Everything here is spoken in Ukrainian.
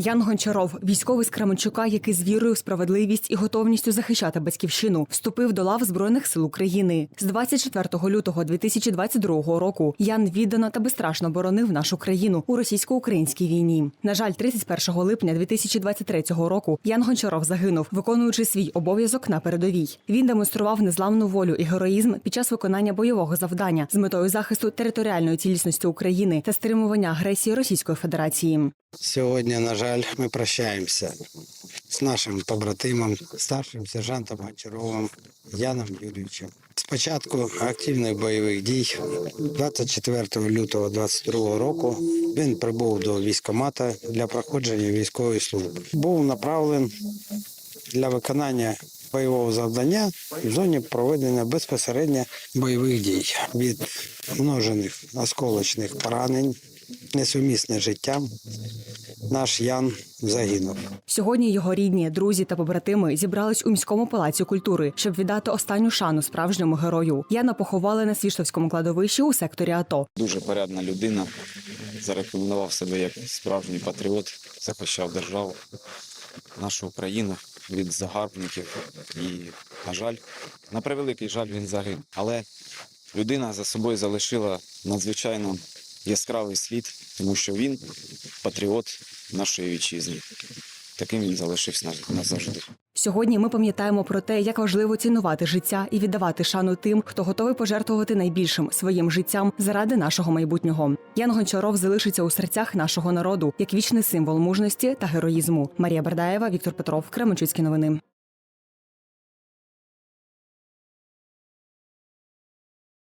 Ян Гончаров, військовий з Кременчука, який з вірою, в справедливість і готовністю захищати батьківщину, вступив до лав збройних сил України. З 24 лютого 2022 року Ян віддано та безстрашно боронив нашу країну у російсько-українській війні. На жаль, 31 липня 2023 року Ян Гончаров загинув, виконуючи свій обов'язок на передовій. Він демонстрував незламну волю і героїзм під час виконання бойового завдання з метою захисту територіальної цілісності України та стримування агресії Російської Федерації. Сьогодні, на жаль, ми прощаємося з нашим побратимом, старшим сержантом Гончаровим Яном Юрійовичем. Спочатку активних бойових дій 24 лютого 22 року він прибув до військкомата для проходження військової служби. Був направлений для виконання бойового завдання в зоні проведення безпосередньо бойових дій від множених осколочних поранень, несумісне з життям. Наш Ян загинув. Сьогодні його рідні, друзі та побратими зібрались у міському палаці культури, щоб віддати останню шану справжньому герою. Яна поховали на Свіштовському кладовищі у секторі АТО. Дуже порядна людина. Зарекомендував себе як справжній патріот, захищав державу, нашу Україну від загарбників. І, на жаль, на превеликий жаль, він загинув. Але людина за собою залишила надзвичайно яскравий слід, тому що він патріот нашої вітчизни. Таким він залишився наз- назавжди. Сьогодні ми пам'ятаємо про те, як важливо цінувати життя і віддавати шану тим, хто готовий пожертвувати найбільшим своїм життям заради нашого майбутнього. Ян Гончаров залишиться у серцях нашого народу як вічний символ мужності та героїзму. Марія Бердаєва, Віктор Петров, Кременчуцькі новини.